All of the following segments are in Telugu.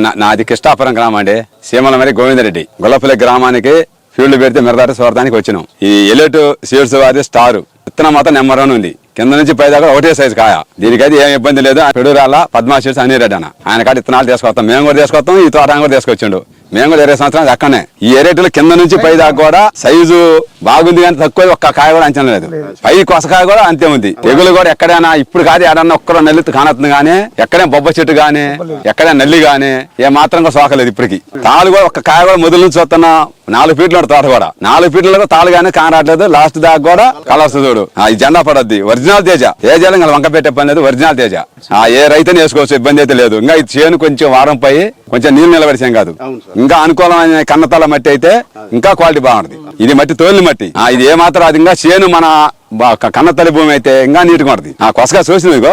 నాది కృష్ణాపురం గ్రామం అండి. సీమల మరి గోవిందరెడ్డి. గొల్లపల్లి గ్రామానికి ఫీల్డ్ పెడితే మిరదాట స్వార్థానికి వచ్చినాం. ఈ ఎలెట్ సీడ్స్ వారి స్టార్. విత్తనం మాత్రం నెంబర్ వన్ ఉంది. కింద నుంచి పై దాకా ఒకటే సైజు కాయ. దీనికైతే ఏం ఇబ్బంది లేదు. పెడురాల పద్మా సీడ్స్ అని రెడ్డి అన్న. ఆయన కాడ విత్తనాలు తీసుకొస్తాం. మేము కూడా తీసుకొస్తాం. ఈ తోట కూడా తీసుకొచ్చిండు. మేము కూడా ఇరవై సంవత్సరాలు అక్కడనే. ఈ ఏరేట్లో కింద నుంచి పై దాకా కూడా సైజు బాగుంది కానీ తక్కువ ఒక్క కాయ కూడా అంచనా లేదు. పై కొసకాయ కూడా అంతే ఉంది. తెగులు కూడా ఎక్కడైనా ఇప్పుడు కాదు ఏడన్నా ఒక్కరో నల్లి కానొస్తుంది కానీ ఎక్కడైనా బొబ్బ చెట్టు గానీ ఎక్కడైనా నల్లి గానీ ఏ మాత్రం కూడా సోకలేదు ఇప్పటికి. తాళ్ళు కూడా ఒక్క కాయ కూడా మొదలు నుంచి వస్తున్నా నాలుగు ఫీట్లు తోట కూడా. నాలుగు ఫీట్లలో తాళ్ళు కానీ కానరాట్లేదు. లాస్ట్ దాకా కూడా కలర్స్ చూడు. ఆ, ఈ జెండా పడద్ది. ఒరిజినల్ తేజ. తేజ ఇంకా వంక పెట్టే పని లేదు ఒరిజినల్ తేజ. ఆ ఏ రైతుని వేసుకోవచ్చు ఇబ్బంది అయితే లేదు. ఇంకా ఈ చేను కొంచెం వారం పై కొంచెం నీళ్ళు నిలబడిసాం కాదు. ఇంకా అనుకూలమైన కన్నతల మట్టి అయితే ఇంకా క్వాలిటీ బాగుంటుంది. ఇది మట్టి తోలిన మట్టి. ఇది ఏ మాత్రం అది ఇంకా చేను మన బా- క- కన్నతల్లి భూమి అయితే ఇంకా నీట్గా ఉంటుంది. ఆ కొసకాయ చూసిన మీకు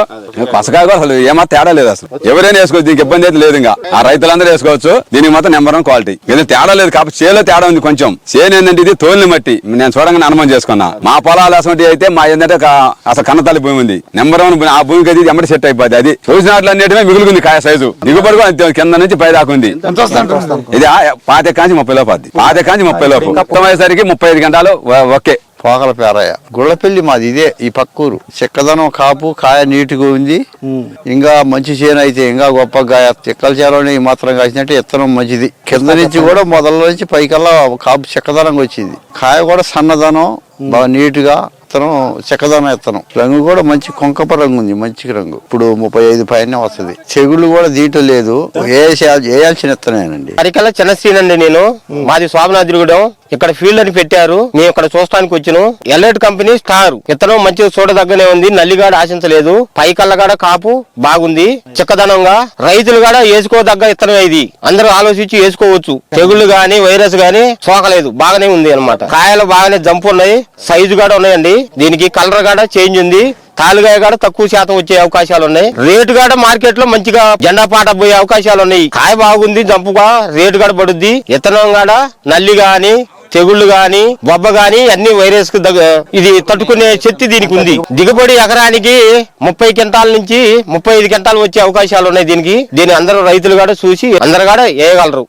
కొసకాయ కూడా అసలు ఏమాత్రం తేడా లేదు అసలు. ఎవరైనా వేసుకోవచ్చు దీనికి ఇబ్బంది అయితే లేదు ఇంకా. ఆ రైతులందరూ వేసుకోవచ్చు దీనికి మాత్రం నెంబర్ వన్ క్వాలిటీ ఇది తేడా లేదు కాబట్టి చేలో తేడా ఉంది కొంచెం. చేను ఏంటంటే ఇది తోలిన మట్టి. నేను చూడంగానే అనుమానం చేసుకున్నా. మా పొలాలు అసలు అయితే మా ఏంటంటే ఒక అసలు కన్నతల్లి భూమి ఉంది. Number one. ఆ భూమికి అది ఎమ్మటి సెట్ అయిపోద్ది. అది చూసినట్లు అన్నిటిమే మిగులుకుంది కాయ సైజు దిగుబడి కూడా కింద నుంచి పై దాకా ఉంది. ఇది పాతి కాంచి ముప్పై లోపు అది పాతి కాంచి ముప్పై లోపు. మొత్తం అయ్యేసరికి ముప్పై ఐదు గంటలు ఓకే. పోకల పేరయ్య గుళ్ళపల్లి మాది ఇదే ఈ పక్కూరు. చెక్కదనం కాపు కాయ నీట్గా ఉంది. ఇంకా మంచి చేను అయితే ఇంకా గొప్ప గాయ. చెక్కల చేలోనే ఈ మాత్రం కాసినట్టు ఇత్తనం మంచిది. కింద నుంచి కూడా మొదల నుంచి పైకల్లా కాపు చెక్కదనంగా వచ్చింది. కాయ కూడా సన్నదనం బాగా నీట్గా ఇత్తనం చెక్కదనం ఇత్తనం. రంగు కూడా మంచి కొంకప రంగు ఉంది మంచి రంగు. ఇప్పుడు ముప్పై ఐదు పైన వస్తుంది. చెగులు కూడా దీంట్లో లేదు. వేయాల్సి- వేయాల్సిన ఇత్తనేనండి. అరికల్లా చిన్న సీన్ అండి నేను మాది శోభనాద్రిగూడెం ఇక్కడ ఫీల్డ్ అని పెట్టారు. మేము ఇక్కడ చూస్తానికి వచ్చిన. ఎల్ఐట్ కంపెనీ స్టార్. ఇతను మంచిగా చూడదగ్గనే ఉంది. నల్లిగాడ ఆశించలేదు. పైకల్లగాడ కాపు బాగుంది. చిక్కదనంగా. రైతులు కూడా వేసుకోదగ్గ ఇత్తనం ఇది. అందరూ ఆలోచించి వేసుకోవచ్చు. తెగుళ్ళు గాని వైరస్ గాని సోకలేదు. బాగానే ఉంది అన్నమాట. కాయలు బాగానే జంపు ఉన్నాయి. సైజు కూడా ఉన్నాయండి. దీనికి కలర్ కూడా చేంజ్ ఉంది. తాలుగాయ కూడా తక్కువ శాతం వచ్చే అవకాశాలు ఉన్నాయి. రేటు కూడా మార్కెట్లో మంచిగా జెండా పాట పోయే అవకాశాలు ఉన్నాయి. కాయ బాగుంది జంపుగా రేటు కూడా పడుద్ది. ఇత్తనం కూడా నల్లి గాని తెగుళ్ళు గాని బొబ్బ గాని అన్ని వైరస్కు దగ్గ ఇది తట్టుకునే శక్తి దీనికి ఉంది. దిగుబడి ఎకరానికి ముప్పై క్వింటాల నుంచి ముప్పై ఐదు క్వింటాలు వచ్చే అవకాశాలు ఉన్నాయి దీనికి. దీని అందరూ రైతులు కూడా చూసి అందరు కూడా వేయగలరు.